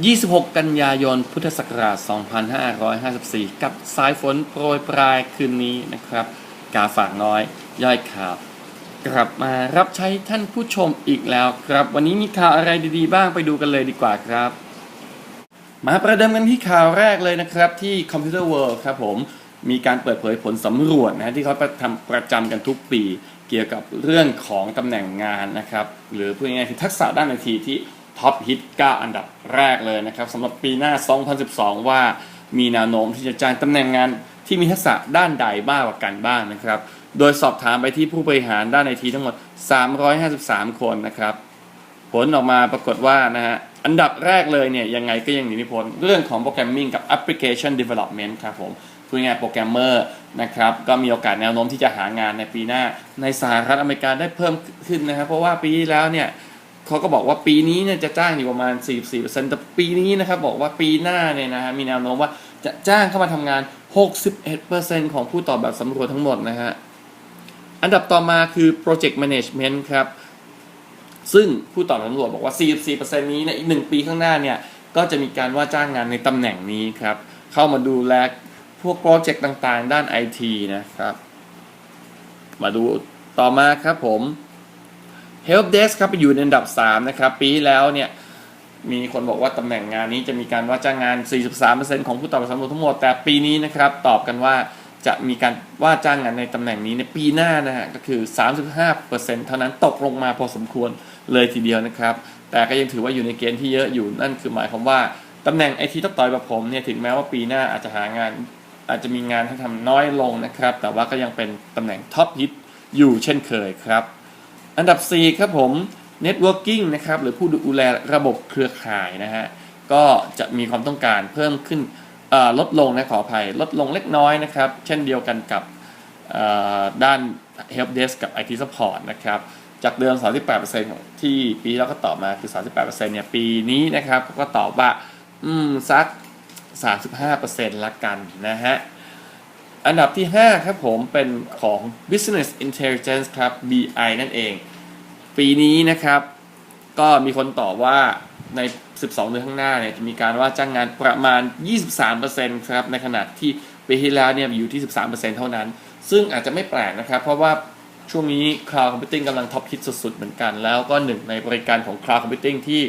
26 กันยายน พุทธศักราช 2554 กับสายฝนโปรยปลายคืนนี้นะครับ กาฝากน้อยย่อยข่าวกลับมารับใช้ท่านผู้ชมอีกแล้วครับ วันนี้มีข่าวอะไรดีๆ บ้างไปดูกันเลยดีกว่าครับ มาประเดิมกันที่ข่าวแรกเลยนะครับ ที่ Computer World ครับผมมีการเปิดเผยผลสำรวจนะที่เขาทำประจำกันทุกปี เกี่ยวกับเรื่องของตำแหน่งงานนะครับ หรือพูดง่ายๆคือทักษะด้านไอทีที่ ท็อปฮิต 9 อันดับแรกเลยนะครับสำหรับปีหน้า 2012 ว่ามีแนวโน้มที่จะจ้างตำแหน่งงานที่มีทักษะด้านใดบ้างกว่ากันบ้างนะครับ โดยสอบถามไปที่ผู้บริหารด้านไอทีทั้งหมด 353 คนนะครับ ผลออกมาปรากฏว่านะฮะ อันดับแรกเลยเนี่ยยังไงก็ยังหนีไม่พ้นเรื่องของโปรแกรมมิ่งกับแอปพลิเคชัน Development ครับผมพูดง่ายโปรแกรมเมอร์นะครับ ก็มีโอกาสแนวโน้มที่จะหางานในปีหน้า ในสหรัฐอเมริกาได้เพิ่มขึ้นนะครับ เพราะว่าปีที่แล้วเนี่ย เขาก็บอกว่าปีนี้เนี่ยจะจ้างอยู่ประมาณ 44%แต่ปีนี้นะครับบอกว่าปีหน้าเนี่ยนะฮะมีแนวโน้มว่าจะจ้างเข้ามาทำงาน 61%ของผู้ตอบแบบสำรวจทั้งหมดนะฮะอันดับต่อมาคือ Project Management ครับ ซึ่งผู้ตอบสำรวจบอกว่า 44%นี้ในอีกหนึ่งปีข้างหน้าเนี่ย ก็จะมีการว่าจ้างงานในตำแหน่งนี้ครับ เข้ามาดูแลพวกโปรเจกต์ต่างๆ ด้าน IT นะครับ มาดูต่อมาครับผม Help Desk ครับไปอยู่ในอันดับ 3 นะครับ ปีแล้วเนี่ย มีคนบอกว่าตำแหน่งงานนี้จะมีการว่าจ้างงาน 43%ของผู้ตอบแบบสำรวจทั้งหมด แต่ปีนี้นะครับ ตอบกันว่าจะมีการว่าจ้างงานในตำแหน่งนี้ในปีหน้านะฮะก็คือ 35%เท่านั้นตกลงมาพอสมควรเลยทีเดียวนะครับ แต่ก็ยังถือว่าอยู่ในเกณฑ์ที่เยอะอยู่นั่นคือหมายความว่าตำแหน่งไอทีต้องต่อยแบบผมเนี่ยถึงแม้ว่าปีหน้าอาจจะหางานอาจจะมีงานให้ทำน้อยลงนะครับ แต่ว่าก็ยังเป็นตำแหน่งท็อปฮิตอยู่เช่นเคยครับ อันดับ 4 ครับผม Networking นะครับหรือผู้ดูแลระบบเครือข่ายนะฮะก็จะมีความต้องการเพิ่มขึ้นลดลงนะขออภัยลดลงเล็กน้อยนะครับ เช่นเดียวกันกับด้าน Help Desk กับ IT Support นะครับ จากเดิม 38%ของที่ปีที่แล้วก็ตอบมาคือ 38%เนี่ยปีนี้นะครับก็ตอบว่า อืม สัก 35%ละกันนะฮะ อันดับที่ 5 ครับผมเป็นของ Business Intelligence ครับ BI นั่นเอง ปีนี้นะครับ ก็มีคนตอบว่าใน 12 เดือนข้างหน้าเนี่ยจะมีการว่าจ้างงานประมาณ 23%ครับ ในขณะที่ปีที่แล้วเนี่ยอยู่ที่ 13%เท่านั้น ซึ่งอาจจะไม่แปลกนะครับ เพราะว่าช่วงนี้ Cloud Computing กำลังท็อปฮิตสุดๆ เหมือนกัน แล้วก็หนึ่งในบริการของ Cloud Computing ที่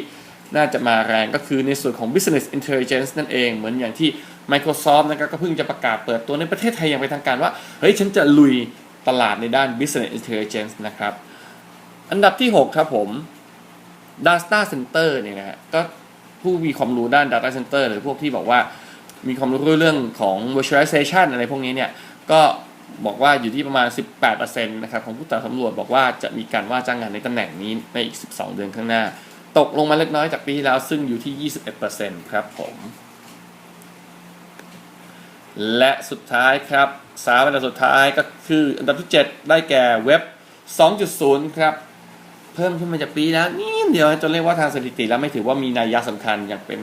น่าจะมาแรงก็คือในส่วนของ Business Intelligence นั่นเอง เหมือนอย่างที่ Microsoft นะครับก็เพิ่งจะประกาศเปิดตัวในประเทศไทยอย่างเป็นทางการว่า เฮ้ย ฉันจะลุยตลาดในด้าน Business Intelligence นะครับ อันดับที่ 6 ครับผม Data Center เนี่ยนะฮะก็ผู้มีความรู้ด้าน Data Center หรือพวกที่บอกว่ามีความรู้เรื่องของ virtualization อะไรพวกนี้เนี่ย ก็บอกว่าอยู่ที่ประมาณ 18%นะครับของผู้ตรวจสำรวจบอกว่าจะมีการว่าจ้างงานในตำแหน่งนี้ในอีก 12 เดือนข้างหน้า ตกลงมาเล็กน้อยจากปีที่แล้วซึ่งอยู่ที่ 21%ครับผม และสุดท้ายครับสามอันดับสุดท้ายก็คืออันดับที่ 7 ได้แก่เว็บ 2.0 ครับ เพิ่มขึ้นมาจากปีแล้วนิดเดียวจนเรียกว่าทางสถิติแล้วไม่ถือว่ามีนัยยะสำคัญอย่างเป็น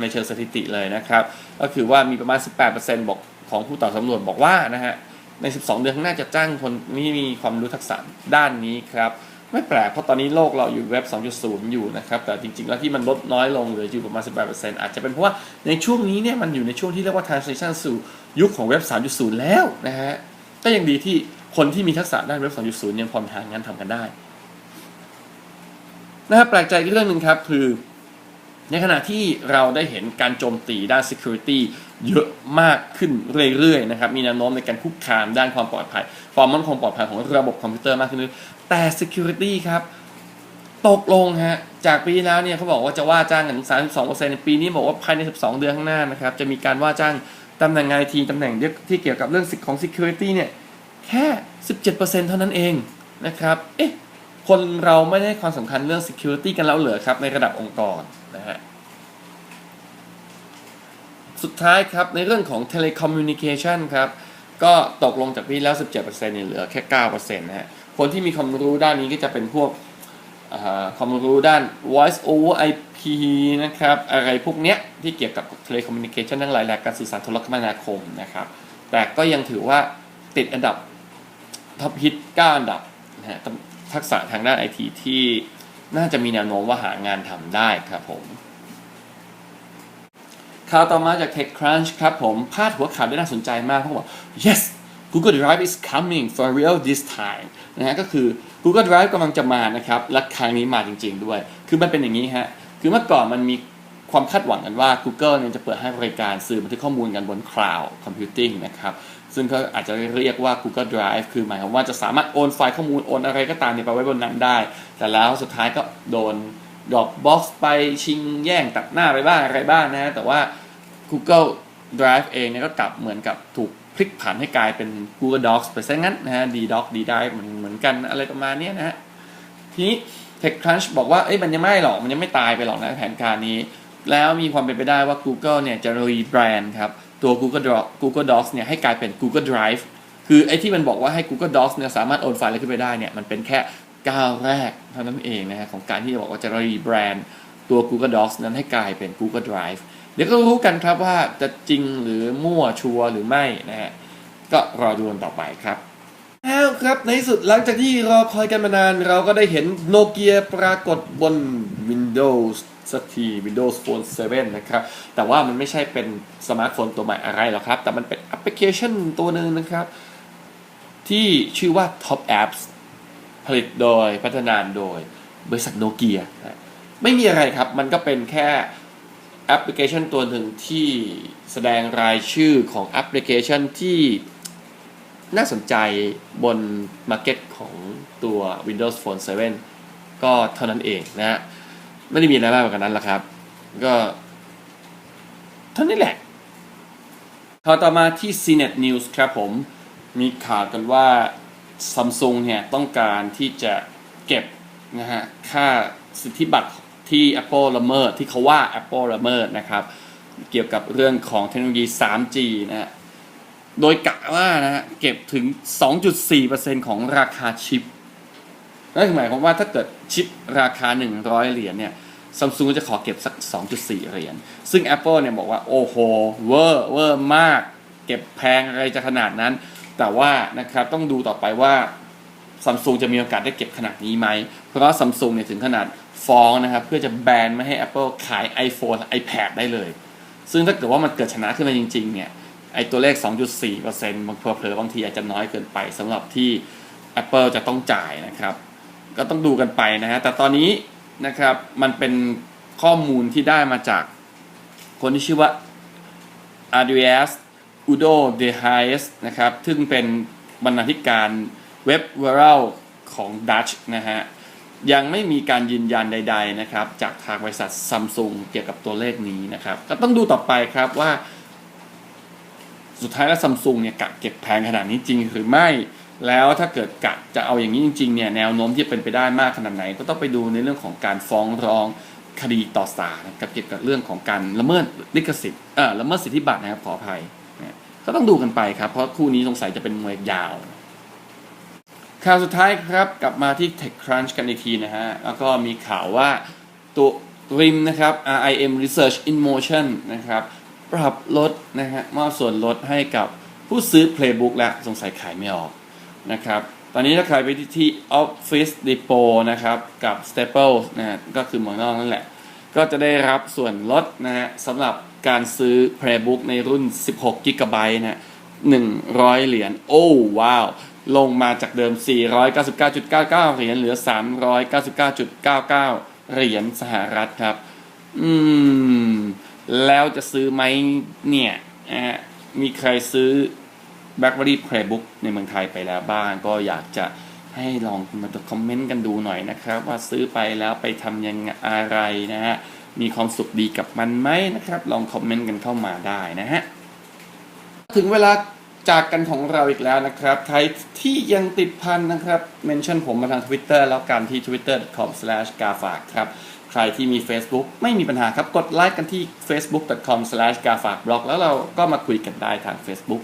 ในเชิงสถิติเลยนะครับ ก็คือว่ามีประมาณ 18%บอกของผู้ตอบสำรวจบอกว่านะฮะใน 12 เดือนข้างหน้าจะจ้างคนที่มีความรู้ทักษะด้านนี้ครับ ไม่แปลกเพราะตอนนี้โลกเราอยู่เว็บ 2.0 อยู่นะครับ แต่จริงๆ แล้วที่มันลดน้อยลงเหลืออยู่ประมาณ 18%อาจจะเป็นเพราะว่าในช่วงนี้เนี่ยมันอยู่ในช่วงที่เรียกว่า transition สู่ยุคของเว็บ 3.0 แล้วนะฮะก็ยังดีที่คนที่มีทักษะด้านเว็บ 2.0 ยังพอมีทางงานทำกันได้นะฮะแปลกใจอีกเรื่องหนึ่งครับคือ ในขณะที่เราได้เห็นการโจมตีด้าน Security เยอะมากขึ้นเรื่อยๆนะครับ มีแนวโน้มในการคุกคามด้านความปลอดภัย ความมั่นคงปลอดภัยของระบบคอมพิวเตอร์มากขึ้นเรื่อยแต่ Security ครับตกลงฮะ จากปีแล้วเนี่ยเขาบอกว่าจะว่าจ้างกันถึง32%ในปีนี้บอกว่าภายใน 12 เดือนข้างหน้านะครับ จะมีการว่าจ้างตำแหน่งงานทีตำแหน่งที่เกี่ยวกับเรื่องสิทธิของ Security เนี่ยแค่ 17%เท่านั้นเองนะครับ เอ๊ะ คนเราไม่ได้ให้ความสำคัญเรื่อง Security กันแล้วเหรอครับในระดับองค์กรนะฮะสุดท้ายครับ ในเรื่องของ Telecommunication ครับ ก็ตกลงจากปีแล้ว 17%เนี่ยเหลือแค่ 9%นะฮะคนที่มีความรู้ด้านนี้ก็จะเป็นพวกความรู้ด้าน voice over IP นะครับ อะไรพวกเนี้ยที่เกี่ยวกับ telecommunication ทั้งหลายแหล่การสื่อสารโทรคมนาคมนะครับ แต่ก็ยังถือว่าติดอันดับท็อปฮิต9อันดับนะฮะ ทักษะทางด้านไอทีที่น่าจะมีแนวโน้มว่าหางานทำได้ครับผมข่าวต่อมาจาก TechCrunch ครับผม พาดหัวข่าวได้น่าสนใจมากเขาบอก yes Google Drive is coming for real this time นะฮะก็คือ Google Drive กำลังจะมานะครับ และครั้งนี้มาจริง ๆ ด้วย คือมันเป็นอย่างนี้ฮะ คือเมื่อก่อนมันมีความคาดหวังกันว่า Google เนี่ยจะเปิดให้บริการสื่อบันทึกข้อมูลกันบน Cloud Computing นะครับ ซึ่งก็อาจจะเรียกว่า Google Drive คือหมายความว่าจะสามารถโอนไฟล์ข้อมูลโอนอะไรก็ตามเนี่ยไปไว้บนนั้นได้ แต่แล้วสุดท้ายก็โดนดรอปบ็อกซ์ไปชิงแย่งตัดหน้าไปบ้างอะไรบ้างนะ แต่ว่า Google Drive เองเนี่ยก็กลับเหมือนกับถูกพลิกผันให้กลายเป็น Google Docs ไปซะงั้นนะฮะ D Doc D Drive เหมือนเหมือนกันอะไรประมาณนี้นะฮะ ทีนี้ TechCrunch บอกว่า เอ้ยมันยังไม่หรอก มันยังไม่ตายไปหรอกนะแผนการนี้ แล้วมีความเป็นไปได้ว่า Google เนี่ยจะรีแบรนด์ครับ ตัว Google Doc Google Docs เนี่ยให้กลายเป็น Google Drive คือไอ้ที่มันบอกว่าให้ Google Docs เนี่ยสามารถโอนไฟล์อะไรขึ้นไปได้เนี่ยมันเป็นแค่ก้าวแรกเท่านั้นเองนะฮะของการที่จะบอกว่าจะรีแบรนด์ตัว Google Docs นั้นให้กลายเป็น Google Drive เดี๋ยวก็รู้กันครับว่าจะจริงหรือมั่วชัวหรือไม่นะฮะก็รอดูกันต่อไปครับแล้วครับในสุดหลังจากที่รอคอยกันมานาน เราก็ได้เห็นโนเกียปรากฏบน Windows สักที Windows Phone 7 นะครับ แต่ว่ามันไม่ใช่เป็นสมาร์ทโฟนตัวใหม่อะไรหรอกครับ แต่มันเป็นแอปพลิเคชันตัวหนึ่งนะครับ ที่ชื่อว่า Top Apps ผลิตโดยพัฒนาโดยบริษัทโนเกียไม่มีอะไรครับ มันก็เป็นแค่แอปพลิเคชันตัวหนึ่งที่แสดงรายชื่อของแอปพลิเคชันที่น่าสนใจบน Market ของตัว Windows Phone 7 ก็เท่านั้นเองนะฮะ ไม่ได้มีอะไรมากกว่านั้นหรอกครับ ก็เท่านี้แหละข่าวต่อมาที่ CNET News ครับผม มีข่าวกันว่า Samsung เนี่ยต้องการที่จะเก็บนะฮะค่าสิทธิบัตรที่ Apple ละเมิดที่เขาว่า Apple ละเมิดนะครับ เกี่ยวกับเรื่องของเทคโนโลยี 3G นะฮะโดยกะว่านะฮะเก็บถึง 2.4%ของราคาชิปนั่นหมายความว่าถ้าเกิดชิปราคา 100 เหรียญเนี่ย ซัมซุงก็จะขอเก็บสัก 2.4 เหรียญ ซึ่ง Apple เนี่ยบอกว่า โอ้โห เวอร์ เวอร์มาก เก็บแพงอะไรจะขนาดนั้น แต่ว่านะครับต้องดูต่อไปว่าซัมซุงจะมีโอกาสได้เก็บขนาดนี้ไหม เพราะซัมซุงเนี่ยถึงขนาดฟ้องนะครับ เพื่อจะแบนไม่ให้ Apple ขาย iPhone และ iPad ได้เลย ซึ่งถ้าเกิดว่ามันเกิดชนะขึ้นมาจริง ๆ เนี่ย ไอตัวเลข 2.4%บางเผลอๆบางทีอาจจะน้อยเกินไปสำหรับที่ Apple จะต้องจ่ายนะครับ ก็ต้องดูกันไปนะฮะ แต่ตอนนี้ นะครับ มันเป็นข้อมูลที่ได้มาจากคนที่ชื่อว่า a d r i a s Udo de h a e s นะครับ ซึ่งเป็นบรรณาธิการเว็บ v i r a l ของ Dutch นะฮะ ยังไม่มีการยืนยันใด ๆ นะครับ จากทางบริษัทซัมซุงเกี่ยวกับตัวเลขนี้นะครับ ก็ต้องดูต่อไปครับว่า สุดท้ายแล้วซัมซุงเนี่ยกะเก็บแพงขนาดนี้จริงหรือไม่ แล้วถ้าเกิดกะจะเอาอย่างนี้จริงๆเนี่ยแนวโน้มที่เป็นไปได้มากขนาดไหน ก็ต้องไปดูในเรื่องของการฟ้องร้องคดีต่อศาลนะครับเกี่ยวกับเรื่องของการละเมิดลิขสิทธิ์เออละเมิดสิทธิบัตรนะครับขออภัยนะก็ต้องดูกันไปครับ เพราะคู่นี้สงสัยจะเป็นมวยยาวข่าวสุดท้ายครับกลับมาที่ TechCrunch กันอีกทีนะฮะแล้วก็มีข่าวว่าตัวริมนะครับ RIM Research in Motion นะครับปรับลดนะฮะมอบส่วนลดให้กับผู้ซื้อ Playbook แล้วสงสัยขายไม่ออก นะครับ ตอนนี้ถ้าใครไปที่ที่ Office Depot นะครับ กับ Staples นะฮะก็คือเมืองนอกนั่นแหละ ก็จะได้รับส่วนลดนะฮะสำหรับการซื้อ Playbook ในรุ่น 16 g b นะฮะ100 เหรียญ โอ้ว้าว ลงมาจากเดิม 499.99 เหรียญเหลือ 399.99 เหรียญสหรัฐครับ อืม แล้วจะซื้อไหมเนี่ยนะฮะมีใครซื้อ BlackBerry Playbook ในเมืองไทยไปแล้วบ้าง ก็อยากจะให้ลองมาคอมเมนต์กันดูหน่อยนะครับ ว่าซื้อไปแล้วไปทำยังไงอะไรนะฮะมีความสุขดีกับมันไหมนะครับ ลองคอมเมนต์กันเข้ามาได้นะฮะถึงเวลาจากกันของเราอีกแล้วนะครับ ใครที่ยังติดพันนะครับ เมนชั่นผมมาทาง Twitter แล้วกันที่ twitter.com/gafak ครับ ใครที่มี Facebook ไม่มีปัญหาครับ กดไลค์กันที่ facebook.com/gafakblog แล้วเราก็มาคุยกันได้ทาง Facebook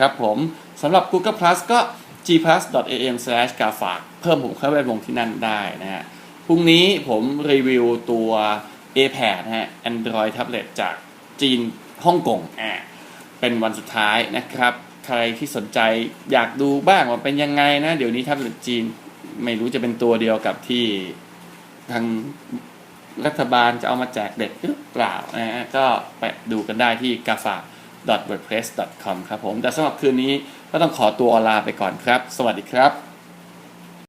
ครับผมสำหรับ Google Plus ก็ gplus.am/gafak เพิ่มผมเข้าไปวงที่นั่นได้นะฮะพรุ่งนี้ผมรีวิวตัว iPad นะฮะ Android Tablet จากจีนฮ่องกงอ่าเป็นวันสุดท้ายนะครับ ใครที่สนใจอยากดูบ้างว่าเป็นยังไงนะ เดี๋ยวนี้แท็บเล็ตจีนไม่รู้จะเป็นตัวเดียวกับที่ทางรัฐบาลจะเอามาแจกเด็กหรือเปล่านะฮะก็ไปดูกันได้ที่ g a f a wordpress com ครับผม แต่สำหรับคืนนี้ก็ต้องขอตัวลาไปก่อนครับ สวัสดีครับ